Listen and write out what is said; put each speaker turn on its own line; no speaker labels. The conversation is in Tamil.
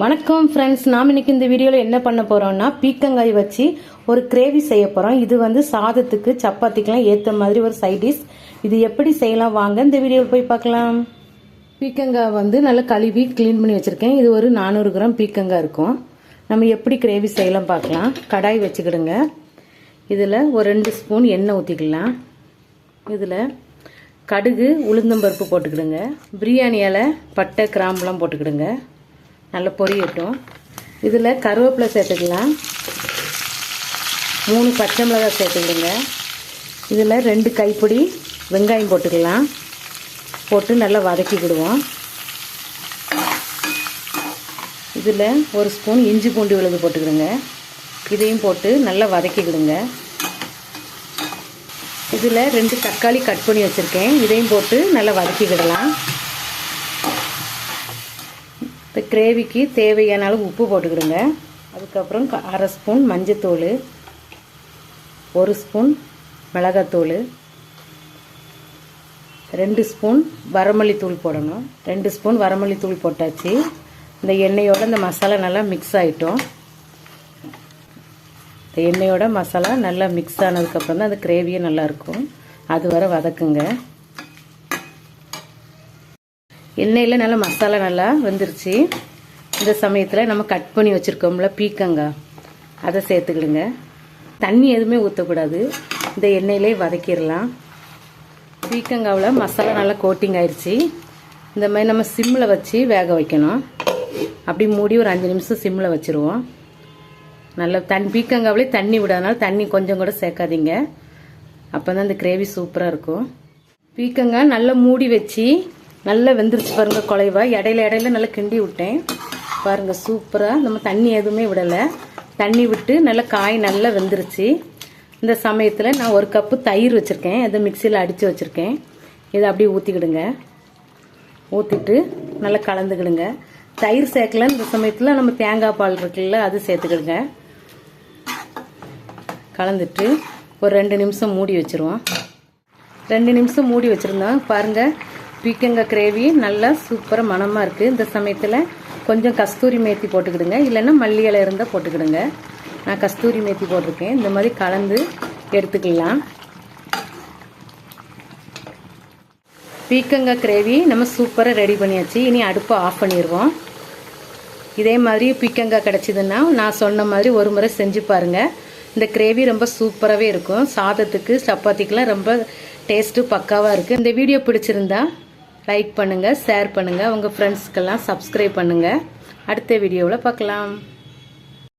வணக்கம் ஃப்ரெண்ட்ஸ் நாம் இன்னைக்கு இந்த வீடியோவில் என்ன பண்ண போகிறோம்னா பீக்கங்காய் வச்சு ஒரு கிரேவி செய்ய போகிறோம் இது வந்து சாதத்துக்கு சப்பாத்திக்கெலாம் ஏற்ற மாதிரி ஒரு சைடிஷ் இது எப்படி செய்யலாம்? வாங்க இந்த வீடியோவில் போய் பார்க்கலாம். பீக்கங்காய் வந்து நல்லா கழுவி க்ளீன் பண்ணி வச்சுருக்கேன். இது ஒரு நானூறு கிராம் பீக்கங்காய் இருக்கும். நம்ம எப்படி கிரேவி செய்யலாம் பார்க்கலாம். கடாய் வச்சுக்கிடுங்க. இதில் ஒரு ரெண்டு ஸ்பூன் எண்ணெய் ஊற்றிக்கலாம் இதில் கடுகு உளுந்தம்பருப்பு போட்டுக்கிடுங்க. பிரியாணியால் பட்டை கிராம்புலாம் போட்டுக்கிடுங்க. நல்லா பொரியட்டும். இதில் கருவேப்பிலை சேர்த்துக்கலாம். மூணு பச்சை மிளகாய் சேர்த்துக்கிடுங்க. இதில் ரெண்டு கைப்பிடி வெங்காயம் போட்டுக்கலாம். போட்டு நல்லா வதக்கிக்கிடுவோம் இதில் ஒரு ஸ்பூன் இஞ்சி பூண்டு விழுது போட்டுக்கிடுங்க. இதையும் போட்டு நல்லா வதக்கிக்கிடுங்க இதில் ரெண்டு தக்காளி கட் பண்ணி வச்சுருக்கேன். இதையும் போட்டு நல்லா வதக்கிக்கிடலாம் இந்த கிரேவிக்கு தேவையான அளவு உப்பு போட்டுக்கிடுங்க. அதுக்கப்புறம் அரை ஸ்பூன் மஞ்சத்தூள் ஒரு ஸ்பூன் மிளகாத்தூள் ரெண்டு ஸ்பூன் வரமல்லி தூள் போடணும். ரெண்டு ஸ்பூன் வரமல்லி தூள் போட்டாச்சு. இந்த எண்ணெயோட இந்த மசாலா நல்லா மிக்ஸ் ஆகிட்டோம் இந்த எண்ணெயோட மசாலா நல்லா மிக்ஸ் ஆனதுக்கப்புறம் தான் அந்த கிரேவியே நல்லாயிருக்கும் அது வரை வதக்குங்க. எண்ணெயில் நல்லா மசாலா நல்லா வெந்துருச்சு. இந்த சமயத்தில் நம்ம கட் பண்ணி வச்சுருக்கோம்ல பீக்கங்காய் அதை சேர்த்துக்கிடுங்க. தண்ணி எதுவுமே ஊற்றக்கூடாது இந்த எண்ணெயிலே வதக்கிடலாம். பீக்கங்காவில் மசாலா நல்லா கோட்டிங் ஆயிடுச்சு இந்த மாதிரி நம்ம சிம்மில் வச்சு வேக வைக்கணும். அப்படி மூடி ஒரு அஞ்சு நிமிஷம் சிம்மில் வச்சுருவோம். நல்லா தண்ணி பீக்கங்காவிலே தண்ணி விடாதனால தண்ணி கொஞ்சம் கூட சேர்க்காதீங்க. அப்போ தான் இந்த கிரேவி சூப்பராக இருக்கும். பீக்கங்காய் நல்லா மூடி வச்சு நல்லா வெந்துருச்சு பாருங்க குலைவா. இடையில இடையில நல்லா கிண்டி விட்டேன். பாருங்க சூப்பராக நம்ம தண்ணி எதுவுமே விடலை. தண்ணி விட்டு நல்லா காய் நல்லா வெந்துருச்சு. இந்த சமயத்தில் நான் ஒரு கப்பு தயிர் வச்சுருக்கேன். அதை மிக்சியில் அடித்து வச்சுருக்கேன். இதை அப்படியே ஊற்றிக்கிடுங்க ஊற்றிட்டு நல்லா கலந்துக்கிடுங்க. தயிர் சேர்க்கல இந்த சமயத்தில் நம்ம தேங்காய் பால் இருக்குல்ல அது சேர்த்துக்கிடுங்க. கலந்துட்டு ஒரு ரெண்டு நிமிஷம் மூடி வச்சிருவோம். ரெண்டு நிமிஷம் மூடி வச்சுருந்தோம் பாருங்கள் பீக்கங்காய் கிரேவி நல்லா சூப்பராக மணமாக இருக்குது இந்த சமயத்தில் கொஞ்சம் கஸ்தூரி மேத்தி போட்டுக்கிடுங்க. இல்லைன்னா மல்லி இலை இருந்தால் போட்டுக்கிடுங்க. நான் கஸ்தூரி மேத்தி போட்டிருக்கேன். இந்த மாதிரி கலந்து எடுத்துக்கலாம். பீக்கங்காய் கிரேவி நம்ம சூப்பராக ரெடி பண்ணியாச்சு. இனி அடுப்பை ஆஃப் பண்ணிடுவோம் இதே மாதிரி பீக்கங்காய் கிடச்சிதுன்னா நான் சொன்ன மாதிரி ஒரு முறை செஞ்சு பாருங்கள் இந்த கிரேவி ரொம்ப சூப்பராகவே இருக்கும். சாதத்துக்கு சப்பாத்திக்கெலாம் ரொம்ப டேஸ்ட்டு பக்காவாக இருக்குது இந்த வீடியோ பிடிச்சிருந்தா லைக் பண்ணுங்கள் ஷேர் பண்ணுங்கள் உங்கள் ஃப்ரெண்ட்ஸ்க்கெல்லாம் சப்ஸ்கிரைப் பண்ணுங்கள் அடுத்த வீடியோவில் பார்க்கலாம்.